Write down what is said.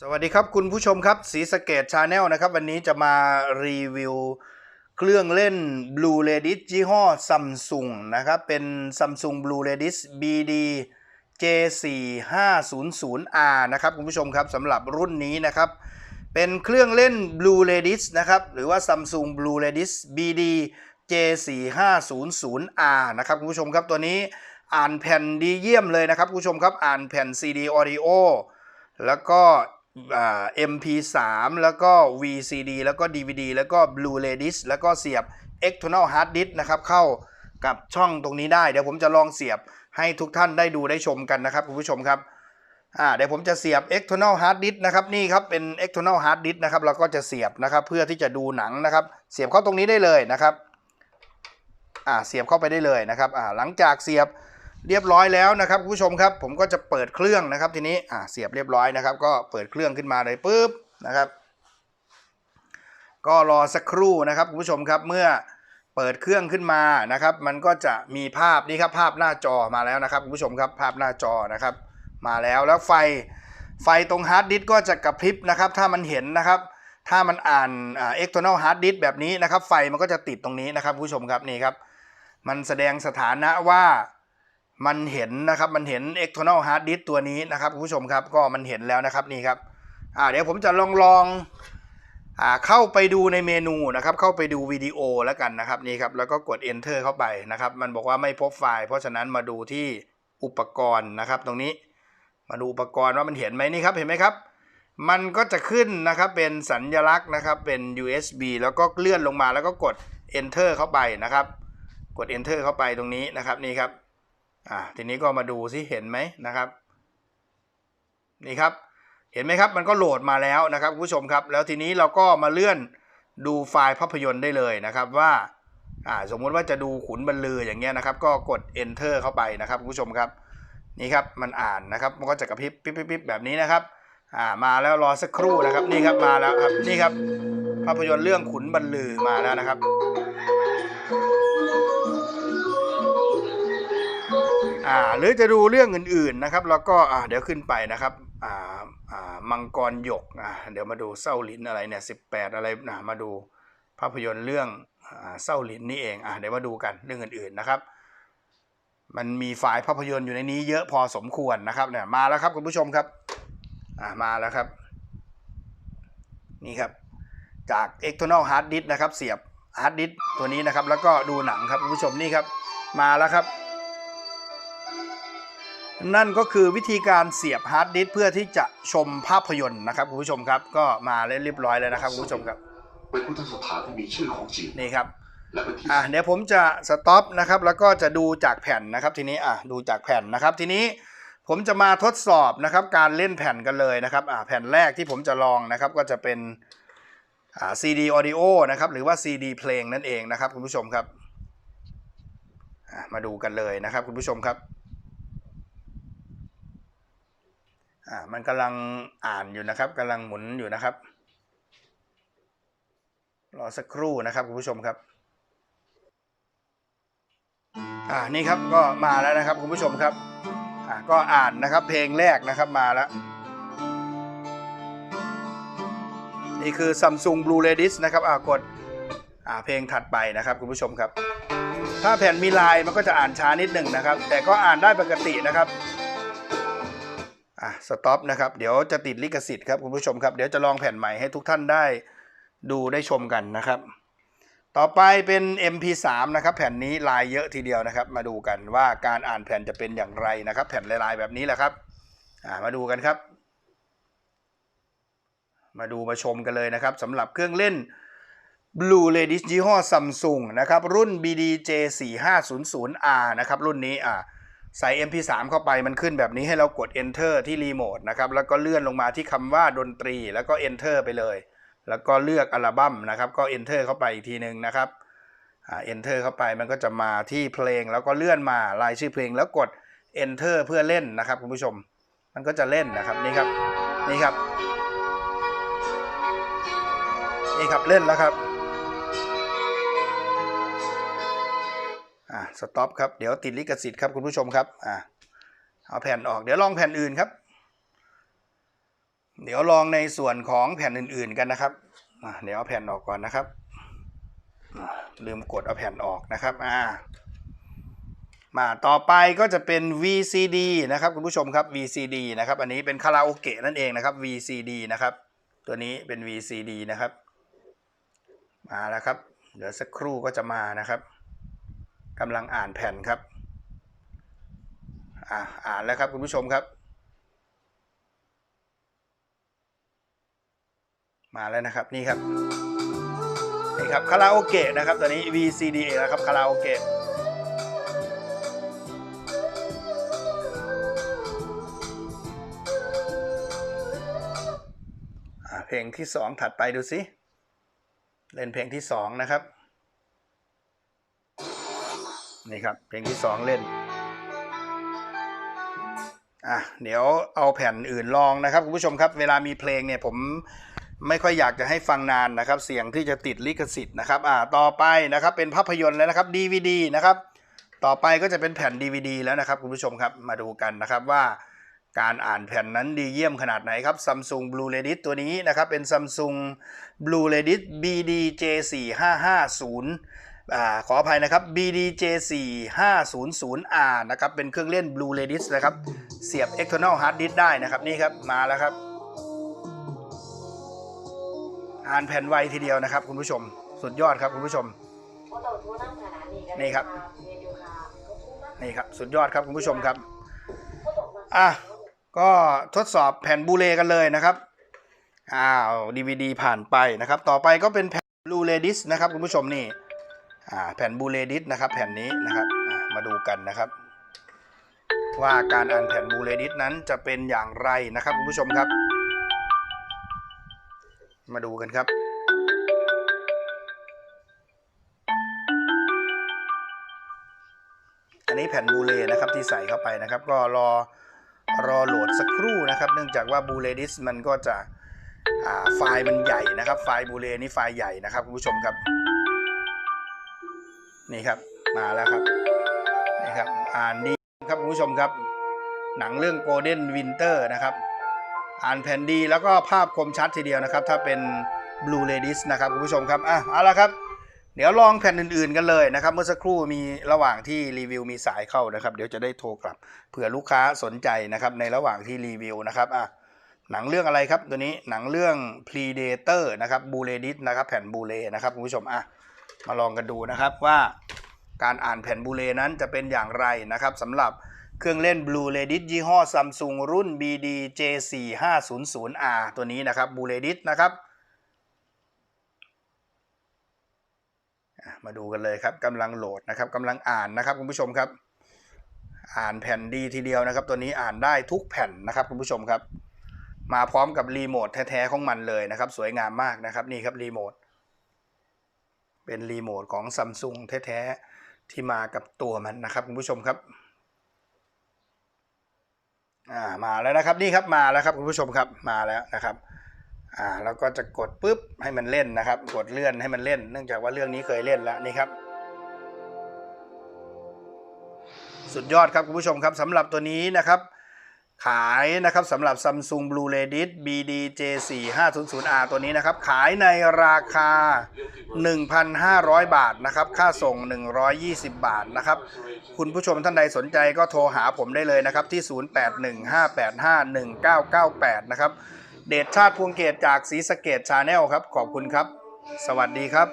สวัสดีครับคุณผู้ชมครับสีสเกตชาแนลนะครับ วันนี้จะมารีวิวเครื่องเล่น Blue Redis ยี่ห้อ Samsung นะครับ เป็น Samsung Blue Redis BD J4500R นะครับคุณผู้ชมครับสำหรับรุ่นนี้นะครับ เป็นเครื่องเล่น Blue Redis นะครับ หรือว่า Samsung Blue Redis BD J4500R นะครับคุณผู้ชมครับตัวนี้อ่านแผ่นดีเยี่ยมเลยนะครับคุณผู้ชมครับอ่านแผ่น CD Audio แล้วก็ MP3 แล้วก็ VCD แล้วก็ DVD แล้วก็ Blu-ray disc แล้วก็เสียบ external hard disk นะครับ เข้ากับช่องตรงนี้ได้ เดี๋ยวผมจะลองเสียบให้ทุกท่านได้ดูได้ชมกันนะครับคุณผู้ชมครับอ่าเดี๋ยวผมจะเสียบ external hard disk นะครับนี่ครับเป็น external hard disk นะครับเราก็จะเสียบนะครับเพื่อที่จะดูหนังนะครับ เสียบเข้าตรงนี้ได้เลยนะครับอ่าเสียบเข้าไปได้เลยนะครับอ่าหลังจากเสียบ เรียบร้อยแล้วนะครับคุณผู้ชมครับ ผมก็จะเปิดเครื่องนะครับ ทีนี้อ่าเสียบเรียบร้อยนะครับ ก็เปิดเครื่องขึ้นมาเลยปุ๊บนะครับ ก็รอสักครู่นะครับคุณผู้ชมครับเมื่อเปิดเครื่องขึ้นมานะครับ มันก็จะมีภาพนี่ครับภาพหน้าจอมาแล้วนะครับคุณผู้ชมครับภาพหน้าจอนะครับ มาแล้วแล้วไฟไฟตรงฮาร์ดดิสก็จะกระพริบนะครับ ถ้ามันเห็นนะครับ ถ้ามันอ่านเอ่า external hard disk แบบนี้นะครับ ไฟมันก็จะติดตรงนี้นะครับคุณผู้ชมครับนี่ครับ มันแสดงสถานะว่า มันเห็นนะครับมันเห็น external hard disk ตัวนี้นะครับคุณผู้ชมครับก็มันเห็นแล้วนะครับนี่ครับอ่าเดี๋ยวผมจะลองลองอ่าเข้าไปดูในเมนูนะครับเข้าไปดูวิดีโอแล้วกันนะครับนี่ครับแล้วก็กด enter เข้าไปนะครับมันบอกว่าไม่พบไฟล์ เพราะฉะนั้นมาดูที่อุปกรณ์นะครับ ตรงนี้มาดูอุปกรณ์ว่ามันเห็นไหมนี่ครับเห็นไหมครับ มันก็จะขึ้นนะครับเป็นสัญลักษณ์นะครับเป็น USB แล้วก็เลื่อนลงมาแล้วก็กด enter เข้าไปนะครับ กด enter เข้าไปตรงนี้นะครับนี่ครับ อ่าทีนี้ก็มาดูซิเห็นไหมนะครับ นี่ครับ เห็นไหมครับ มันก็โหลดมาแล้วนะครับผู้ชมครับ แล้วทีนี้เราก็มาเลื่อนดูไฟล์ภาพยนตร์ได้เลยนะครับว่าอ่าสมมุติว่าจะดูขุนบรรลืออย่างเงี้ยนะครับ ก็กด enter เข้าไปนะครับผู้ชมครับ นี่ครับมันอ่านนะครับ มันก็จะกระพริบปิ๊บปิ๊บปิ๊บแบบนี้นะครับอ่ามาแล้วรอสักครู่นะครับนี่ครับมาแล้วครับนี่ครับ ภาพยนตร์เรื่องขุนบรรลือมาแล้วนะครับ อ่าหรือจะดูเรื่องอื่นๆนะครับ แล้วก็อ่าเดี๋ยวขึ้นไปนะครับอ่าอ่ามังกรหยกอ่าเดี๋ยวมาดูเศร้าลิ้นอะไรเนี่ยสิบแปดอะไรนะมาดูภาพยนตร์เรื่องอ่าเศร้าลิ้นนี่เองอ่าเดี๋ยวมาดูกันเรื่องอื่นๆนะครับ มันมีไฟล์ภาพยนตร์อยู่ในนี้เยอะพอสมควรนะครับเนี่ยมาแล้วครับคุณผู้ชมครับอ่ามาแล้วครับ นี่ครับ จาก external hard disk นะครับ เสียบ hard disk ตัวนี้นะครับ แล้วก็ดูหนังครับคุณผู้ชมนี่ครับ มาแล้วครับ นั่นก็คือวิธีการเสียบฮาร์ดดิสก์เพื่อที่จะชมภาพยนตร์นะครับคุณผู้ชมครับ ก็มาเรียบร้อยแล้วนะครับคุณผู้ชมครับเป็นพุทธสถานที่มีชื่อของจีนนี่ครับและเป็นที่อะเดี๋ยวผมจะสต็อปนะครับ แล้วก็จะดูจากแผ่นนะครับทีนี้อะดูจากแผ่นนะครับทีนี้ผมจะมาทดสอบนะครับการเล่นแผ่นกันเลยนะครับอะแผ่นแรกที่ผมจะลองนะครับก็จะเป็นอ่า CD audio นะครับหรือว่า CD เพลงนั่นเองนะครับคุณผู้ชมครับอะมาดูกันเลยนะครับคุณผู้ชมครับ อ่ามันกำลังอ่านอยู่นะครับกำลังหมุนอยู่นะครับ รอสักครู่นะครับคุณผู้ชมครับอ่านี่ครับก็มาแล้วนะครับคุณผู้ชมครับอ่าก็อ่านนะครับเพลงแรกนะครับมาแล้ว นี่คือ Samsung Blue Redis นะครับอ่ากดอ่าเพลงถัดไปนะครับคุณผู้ชมครับ ถ้าแผ่นมีลายมันก็จะอ่านช้านิดหนึ่งนะครับ แต่ก็อ่านได้ปกตินะครับ อะสต็อปนะครับ เดี๋ยวจะติดลิขสิทธิ์ครับคุณผู้ชมครับ เดี๋ยวจะลองแผ่นใหม่ให้ทุกท่านได้ดูได้ชมกันนะครับ ต่อไปเป็น MP3 นะครับแผ่นนี้ลายเยอะทีเดียวนะครับ มาดูกันว่าการอ่านแผ่นจะเป็นอย่างไรนะครับ แผ่นลายๆแบบนี้แหละครับอ่ามาดูกันครับ มาดูมาชมกันเลยนะครับสำหรับเครื่องเล่น Blue Redis ยี่ห้อ Samsung นะครับรุ่น BDJ 4500R นะครับรุ่นนี้อ่า ใส่ MP3 เข้าไปมันขึ้นแบบนี้ให้เรากด Enter ที่รีโมทนะครับ แล้วก็เลื่อนลงมาที่คำว่าดนตรี แล้วก็ Enter ไปเลย แล้วก็เลือกอัลบั้มนะครับ ก็ Enter เข้าไปอีกทีหนึ่งนะครับอ่า Enter เข้าไปมันก็จะมาที่เพลงแล้วก็เลื่อนมารายชื่อเพลงแล้วกด Enter เพื่อเล่นนะครับคุณผู้ชม มันก็จะเล่นนะครับนี่ครับนี่ครับ นี่ครับเล่นแล้วครับ สต็อปครับ เดี๋ยวติดลิขสิทธิ์ครับคุณผู้ชมครับ อ่าเอาแผ่นออก เดี๋ยวลองแผ่นอื่นครับ เดี๋ยวลองในส่วนของแผ่นอื่นๆกันนะครับ เดี๋ยวเอาแผ่นออกก่อนนะครับ ลืมกดเอาแผ่นออกนะครับ อ่า มาต่อไปก็จะเป็น VCD นะครับคุณผู้ชมครับ VCD นะครับ อันนี้เป็นคาราโอเกะนั่นเองนะครับ VCD นะครับ ตัวนี้เป็น VCD นะครับ มาแล้วครับ เดี๋ยวสักครู่ก็จะมานะครับ กำลังอ่านแผ่นครับ อ่าอ่านแล้วครับคุณผู้ชมครับ มาแล้วนะครับนี่ครับนี่ครับคาราโอเกะนะครับตัวนี้ VCD นะครับคาราโอเกะเพลงที่สองถัดไปดูสิ เล่นเพลงที่สองนะครับ นี่ครับ เพลงที่สองเล่น อะ เดี๋ยวเอาแผ่นอื่นลองนะครับคุณผู้ชมครับ เวลามีเพลงเนี่ยผมไม่ค่อยอยากจะให้ฟังนานนะครับ เสียงที่จะติดลิขสิทธิ์นะครับ อ่า ต่อไปนะครับ เป็นภาพยนตร์แล้วนะครับ DVD นะครับ ต่อไปก็จะเป็นแผ่น DVD แล้วนะครับคุณผู้ชมครับ มาดูกันนะครับว่าการอ่านแผ่นนั้นดีเยี่ยมขนาดไหนครับ Samsung Blue Redis ตัวนี้นะครับ เป็น Samsung Blue Redis BDJ4550 อ่า ขออภัยนะครับ BDJ4500R นะครับ เป็นเครื่องเล่น Blue Redis นะครับ เสียบ external hard disk ได้นะครับ นี่ครับ มาแล้วครับ อ่านแผ่นไวทีเดียวนะครับคุณผู้ชม สุดยอดครับคุณผู้ชม นี่ครับ นี่ครับ สุดยอดครับคุณผู้ชมครับ อะ ก็ทดสอบแผ่นบูเลกันเลยนะครับ อ้าว DVD ผ่านไปนะครับ ต่อไปก็เป็นแผ่นบูเลดิสนะครับคุณผู้ชมนี่ แผ่นบูเลดิสนะครับ แผ่นนี้นะครับมาดูกันนะครับ ว่าการอ่านแผ่นบูเลดิสนั้นจะเป็นอย่างไรนะครับคุณผู้ชมครับ มาดูกันครับอันนี้แผ่นบูเลนะครับที่ใส่เข้าไปนะครับ ก็รอรอโหลดสักครู่นะครับ เนื่องจากว่าบูเลดิสมันก็จะไฟล์มันใหญ่นะครับ ไฟล์บูเลนี่ไฟล์ใหญ่นะครับคุณผู้ชมครับ นี่ครับมาแล้วครับนี่ครับอ่านดีครับคุณผู้ชมครับ หนังเรื่อง Golden Winter นะครับ อ่านแผ่นดีแล้วก็ภาพคมชัดทีเดียวนะครับ ถ้าเป็น Blue Ladies นะครับคุณผู้ชมครับอะเอาละครับ เดี๋ยวลองแผ่นอื่นๆกันเลยนะครับ เมื่อสักครู่มีระหว่างที่รีวิวมีสายเข้านะครับ เดี๋ยวจะได้โทรกลับเผื่อลูกค้าสนใจนะครับในระหว่างที่รีวิวนะครับอะหนังเรื่องอะไรครับตัวนี้หนังเรื่อง Predator นะครับ Blue Ladies นะครับแผ่นบูเลนะครับคุณผู้ชมอะ มาลองกันดูนะครับว่าการอ่านแผ่นบูเลนั้นจะเป็นอย่างไรนะครับสำหรับเครื่องเล่น Blue Redis ยี่ห้อ Samsung รุ่น BDJ4500R ตัวนี้นะครับ Blue Redis นะครับ มาดูกันเลยครับกำลังโหลดนะครับกำลังอ่านนะครับคุณผู้ชมครับ อ่านแผ่นดีทีเดียวนะครับ ตัวนี้อ่านได้ทุกแผ่นนะครับคุณผู้ชมครับ มาพร้อมกับรีโมทแท้ๆของมันเลยนะครับ สวยงามมากนะครับนี่ครับรีโมท เป็นรีโมทของ Samsung แท้ๆ ที่มากับตัวมันนะครับคุณผู้ชมครับอ่ามาแล้วนะครับนี่ครับมาแล้วครับคุณผู้ชมครับมาแล้วนะครับอ่าแล้วก็จะกดปุ๊บให้มันเล่นนะครับ กดเลื่อนให้มันเล่น เนื่องจากว่าเรื่องนี้เคยเล่นแล้วนี่ครับ สุดยอดครับคุณผู้ชมครับสำหรับตัวนี้นะครับ ขายนะครับสำหรับ Samsung Blue Redis BDJ4500R ตัวนี้นะครับ ขายในราคา 1,500 บาทนะครับ ค่าส่ง 120 บาทนะครับ คุณผู้ชมท่านใดสนใจก็โทรหาผมได้เลยนะครับ ที่ 0815851998 นะครับ เดชชาติพวงเกตจากศรีสเกดชาแนลครับ ขอบคุณครับ สวัสดีครับ